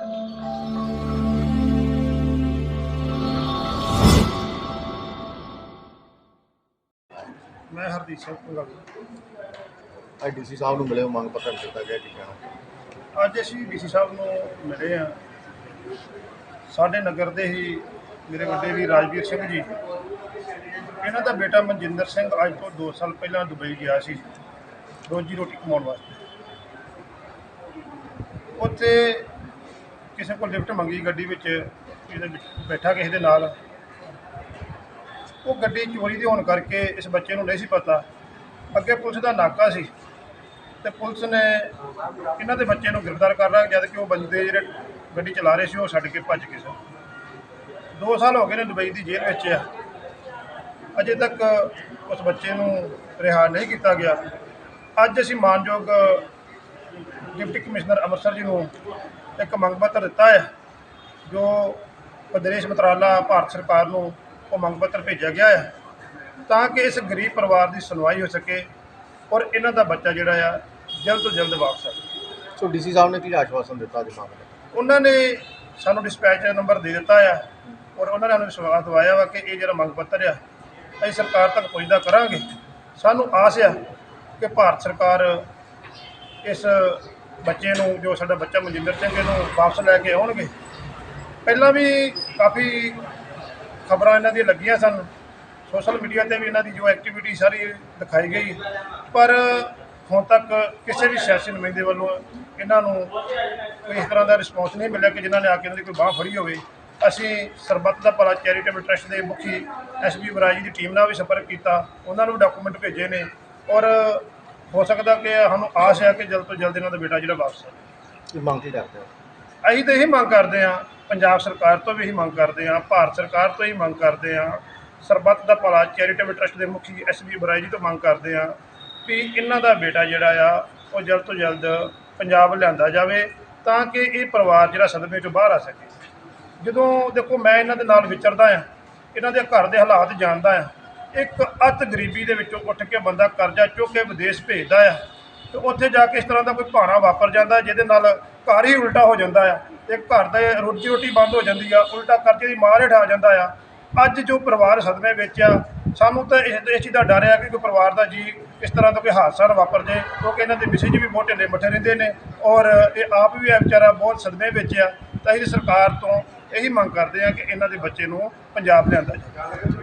ਮੈਂ ਹਰਦੀਪ ਸਿੰਘ ਅੱਜ ਡੀਸੀ ਸਾਹਿਬ ਨੂੰ ਮਿਲੇ ਮੰਗ ਪੱਤਰ ਦਿੱਤਾ ਗਿਆ ਕੀ ਕਹਿਣਾ। ਅੱਜ ਅਸੀਂ ਡੀਸੀ ਸਾਹਿਬ ਨੂੰ ਮਿਲੇ ਆ ਸਾਡੇ ਨਗਰ ਦੇ ਹੀ ਮੇਰੇ ਵੱਡੇ ਵੀ ਰਾਜਵੀਰ ਸਿੰਘ ਜੀ। ਇਹਨਾਂ ਦਾ ਬੇਟਾ ਮਨਜਿੰਦਰ ਸਿੰਘ ਅੱਜ ਤੋਂ 2 ਸਾਲ ਪਹਿਲਾਂ ਦੁਬਈ ਗਿਆ ਸੀ। ਰੋਜੀ ਰੋਟੀ ਕਮਾਉਣ ਵਾਸਤੇ। ਉੱਥੇ ਕਿਸੇ ਕੋਲ ਲਿਫਟ ਮੰਗੀ ਗੱਡੀ ਵਿੱਚ, ਇਹਦੇ ਵਿੱਚ ਬੈਠਾ ਕਿਸੇ ਦੇ ਨਾਲ। ਉਹ ਗੱਡੀ ਚੋਰੀ ਦੀ ਹੋਣ ਕਰਕੇ ਇਸ ਬੱਚੇ ਨੂੰ ਨਹੀਂ ਸੀ ਪਤਾ। ਅੱਗੇ ਪੁਲਿਸ ਦਾ ਨਾਕਾ ਸੀ ਤੇ ਪੁਲਿਸ ਨੇ ਇਹਨਾਂ ਦੇ ਬੱਚੇ ਨੂੰ ਗ੍ਰਿਫਤਾਰ ਕਰ ਲਿਆ, ਜਦ ਕਿ ਉਹ ਬੰਦੇ ਜਿਹੜੇ ਗੱਡੀ ਚਲਾ ਰਹੇ ਸੀ, ਉਹ ਛੱਡ ਕੇ ਭੱਜ ਗਏ ਸਨ। 2 ਸਾਲ ਹੋ ਗਏ ਨੇ ਦੁਬਈ ਦੀ ਜੇਲ੍ਹ ਵਿੱਚ ਆ। ਅਜੇ ਤੱਕ ਉਸ ਬੱਚੇ ਨੂੰ ਰਿਹਾ ਨਹੀਂ ਕੀਤਾ ਗਿਆ। ਅੱਜ ਅਸੀਂ ਮਾਨਯੋਗ ਡਿਪਟੀ ਕਮਿਸ਼ਨਰ ਅੰਮ੍ਰਿਤਸਰ ਜੀ ਨੂੰ ਇੱਕ ਮੰਗ ਪੱਤਰ ਦਿੱਤਾ ਹੈ ਜੋ ਵਿਦੇਸ਼ ਮੰਤਰਾਲਾ ਭਾਰਤ ਸਰਕਾਰ ਨੂੰ ਉਹ ਮੰਗ ਪੱਤਰ ਭੇਜਿਆ ਗਿਆ ਹੈ ਤਾਂ ਕਿ ਇਸ ਗਰੀਬ ਪਰਿਵਾਰ ਦੀ ਸੁਣਵਾਈ ਹੋ ਸਕੇ ਔਰ ਇਹਨਾਂ ਦਾ ਬੱਚਾ ਜਿਹੜਾ ਆ ਜਲਦ ਤੋਂ ਜਲਦ ਵਾਪਸ ਆ ਜਾਵੇ ਸੋ ਡੀਸੀ ਸਾਹਿਬ ਨੇ ਕੀ ਆਸ਼ਵਾਸਨ ਦਿੱਤਾ ਜੀ ਮਾਮਲੇ ਉਹਨਾਂ ਨੇ ਸਾਨੂੰ ਡਿਸਪੈਚ ਨੰਬਰ ਦੇ ਦਿੱਤਾ ਆ ਔਰ ਉਹਨਾਂ ਨੇ ਸਾਨੂੰ ਵਿਸ਼ਵਾਸ ਦਵਾਇਆ ਵਾ ਕਿ ਇਹ ਜਿਹੜਾ ਮੰਗ ਪੱਤਰ ਆ ਅਸੀਂ ਸਰਕਾਰ ਤੱਕ ਪਹੁੰਚਦਾ ਕਰਾਂਗੇ। ਸਾਨੂੰ ਆਸ ਆ ਕਿ ਭਾਰਤ ਸਰਕਾਰ ਇਸ ਬੱਚੇ ਨੂੰ, ਜੋ ਸਾਡਾ ਬੱਚਾ ਮਨਜਿੰਦਰ ਸਿੰਘ ਇਹਨੂੰ ਵਾਪਸ ਲੈ ਕੇ ਆਉਣਗੇ। ਪਹਿਲਾਂ ਵੀ ਕਾਫੀ ਖਬਰਾਂ ਇਹਨਾਂ ਦੀਆਂ ਲੱਗੀਆਂ ਸਨ। ਸੋਸ਼ਲ ਮੀਡੀਆ ਤੇ ਵੀ ਇਹਨਾਂ ਦੀ ਜੋ ਐਕਟੀਵਿਟੀ ਸਾਰੀ ਦਿਖਾਈ ਗਈ। ਪਰ ਹੁਣ ਤੱਕ ਕਿਸੇ ਵੀ ਸਿਆਸੀ ਨੁਮਾਇੰਦੇ ਵੱਲੋਂ ਇਹਨਾਂ ਨੂੰ ਕੋਈ ਇਸ ਤਰ੍ਹਾਂ ਦਾ ਰਿਸਪੌਂਸ ਨਹੀਂ ਮਿਲਿਆ ਕਿ ਜਿਨ੍ਹਾਂ ਨੇ ਆ ਕੇ ਇਹਨਾਂ ਦੀ ਕੋਈ ਬਾਹ ਫੜੀ ਹੋਵੇ। ਅਸੀਂ ਸਰਬੱਤ ਦਾ ਭਲਾ ਚੈਰੀਟੇਬਲ ਟਰਸਟ ਦੇ ਮੁਖੀ ਐਸਬੀ ਬਰਾਜੀ ਦੀ ਟੀਮ ਨਾਲ ਵੀ ਸੰਪਰਕ ਕੀਤਾ। ਉਹਨਾਂ ਨੂੰ ਡਾਕੂਮੈਂਟ ਭੇਜੇ ਨੇ। ਔਰ ਹੋ ਸਕਦਾ ਕਿ ਸਾਨੂੰ ਆਸ ਹੈ ਕਿ ਜਲਦ ਤੋਂ ਜਲਦ ਇਹਨਾਂ ਦਾ ਬੇਟਾ ਜਿਹੜਾ ਵਾਪਸ ਆ ਕੀ ਮੰਗ ਕੀ ਕਰਦੇ ਹੋ? ਅਸੀਂ ਤਾਂ ਇਹੀ ਮੰਗ ਕਰਦੇ ਹਾਂ ਪੰਜਾਬ ਸਰਕਾਰ ਤੋਂ ਵੀ ਇਹੀ ਮੰਗ ਕਰਦੇ ਹਾਂ ਭਾਰਤ ਸਰਕਾਰ ਤੋਂ ਹੀ ਮੰਗ ਕਰਦੇ ਹਾਂ ਸਰਬੱਤ ਦਾ ਭਲਾ ਚੈਰੀਟੇਬਲ ਟਰਸਟ ਦੇ ਮੁਖੀ ਐਸਬੀ ਬਰਾਈ ਜੀ ਤੋਂ ਮੰਗ ਕਰਦੇ ਹਾਂ ਵੀ ਇਹਨਾਂ ਦਾ ਬੇਟਾ ਜਿਹੜਾ ਆ ਉਹ ਜਲਦ ਤੋਂ ਜਲਦ ਪੰਜਾਬ ਲਿਆਂਦਾ ਜਾਵੇ ਤਾਂ ਕਿ ਇਹ ਪਰਿਵਾਰ ਜਿਹੜਾ ਸਦਮੇ ਚੋਂ ਬਾਹਰ ਆ ਸਕੇ। ਜਦੋਂ ਦੇਖੋ ਮੈਂ ਇਹਨਾਂ ਦੇ ਨਾਲ ਵਿਚਰਦਾ ਆ ਇਹਨਾਂ ਦੇ ਘਰ ਦੇ ਹਾਲਾਤ ਜਾਣਦਾ ਆ ਇੱਕ ਅਤ ਗਰੀਬੀ ਦੇ ਵਿੱਚੋਂ ਉੱਠ ਕੇ ਬੰਦਾ ਕਰਜ਼ਾ ਚੁੱਕ ਕੇ ਵਿਦੇਸ਼ ਭੇਜਦਾ ਆ, ਤੇ ਉੱਥੇ ਜਾ ਕੇ ਇਸ ਤਰ੍ਹਾਂ ਦਾ ਕੋਈ ਭਾਣਾ ਵਾਪਰ ਜਾਂਦਾ, ਜਿਹਦੇ ਨਾਲ ਘਰ ਹੀ ਉਲਟਾ ਹੋ ਜਾਂਦਾ ਆ, ਤੇ ਘਰ ਦੇ ਰੋਜੀ ਰੋਟੀ ਬੰਦ ਹੋ ਜਾਂਦੀ ਆ, ਉਲਟਾ ਕਰਜ਼ੇ ਦੀ ਮਾਰ ਹੇਠ ਆ ਜਾਂਦਾ ਆ। ਅੱਜ ਜੋ ਪਰਿਵਾਰ ਸਦਮੇ ਵਿੱਚ ਆ, ਸਾਨੂੰ ਤਾਂ ਇਸ ਇਸ ਚੀਜ਼ ਦਾ ਡਰ ਆ ਕਿ ਕੋਈ ਪਰਿਵਾਰ ਦਾ ਜੀ ਇਸ ਤਰ੍ਹਾਂ ਦਾ ਕੋਈ ਹਾਦਸਾ ਨਾ ਵਾਪਰ ਜਾਏ ਕਿਉਂਕਿ ਇਹਨਾਂ ਦੇ ਮੈਸੇਜ ਵੀ ਬਹੁਤ ਢਿੱਲੇ ਮੱਠੇ ਰਹਿੰਦੇ ਨੇ, ਔਰ ਇਹ ਆਪ ਵੀ ਆ ਵਿਚਾਰਾ ਬਹੁਤ ਸਦਮੇ ਵਿੱਚ ਆ, ਤਾਂ ਅਸੀਂ ਸਰਕਾਰ ਤੋਂ ਇਹੀ ਮੰਗ ਕਰਦੇ ਆ ਕਿ ਇਹਨਾਂ ਦੇ ਬੱਚੇ ਨੂੰ ਪੰਜਾਬ ਲਿਆਂਦਾ ਜਾਵੇ।